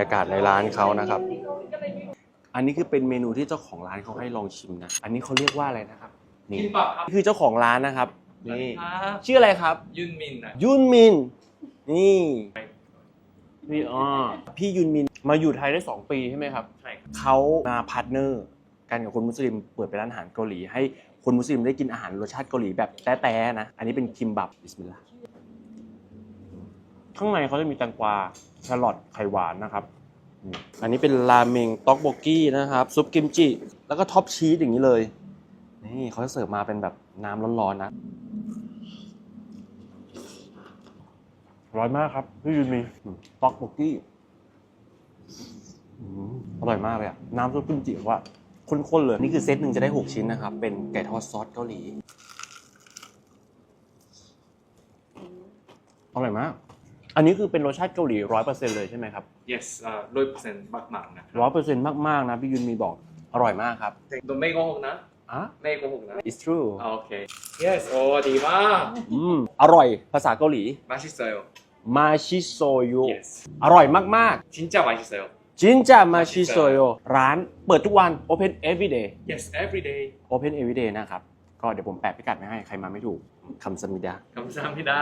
ยากาศในร้านเขานะครับ อันนี้คือเป็นเมนูที่เจ้าของร้านเขาให้ลองชิมนะ อันนี้เขาเรียกว่าอะไรนะครับ นี่กินปับครับนี่คือเจ้าของร้านนะครับ นี่ ครับชื่ออะไรครับ ยุนมินนะยุนมิน นี่นี่อ๋อพี่ยุนมินมาอยู่ไทยได้2ปีใช่ไหมครับ ใช่ครับเขามาพาร์ทเนอร์กันกับคนมุสลิมเปิดเป็นร้านอาหารเกาหลีให้คนมุสลิมได้กินอาหารรสชาติเกาหลีแบบแต้ๆนะ อันนี้เป็นคิมบับบิสมิลลาห์ ข้างในเขาจะมีแตงกวาแครอทไข่หวานนะครับอืมอันนี้เป็นราเมงต็อกโบกี้นะครับ ซุปกิมจิ แล้วก็ท็อปชีสอย่างนี้เลย นี่เขาจะเสิร์ฟมาเป็นแบบน้ำร้อนๆนะ ร้อยมากครับพี่ยุนมีต็อกโบกี้อืมอร่อยมากเลยอะน้ำซุปกิมจิแบบว่าข้นๆเลย นี่คือเซตหนึ่งจะได้ 6 ชิ้นนะครับ เป็นไก่ทอดซอสเกาหลีอร่อยมาก อันนี้คือเป็นรสชาติเกาหลีร้อยเปอร์เซ็นต์เลยใช่ไหมครับ yes ร้อยเปอร์เซ็นต์มากๆนะร้อยเปอร์เซ็นต์มากมากนะพี่ยุนมีบอกอร่อยมากครับโดนไม่โกหกนะอะไม่โกหกนะ it's true โอเค yes โอ้ดีมากอืมอร่อยภาษาเกาหลีมาชิโซโยมาชิโซโยอร่อยมากมากจินจ้ามาชิโซโยจินจามาชิโซโยร้านเปิดทุกวัน open every day yes every day open every day นะครับ ก็เดี๋ยวผมแปะพิกัดไว้ให้ใครมาไม่ถูกคำสัมิดาคำสัมิดา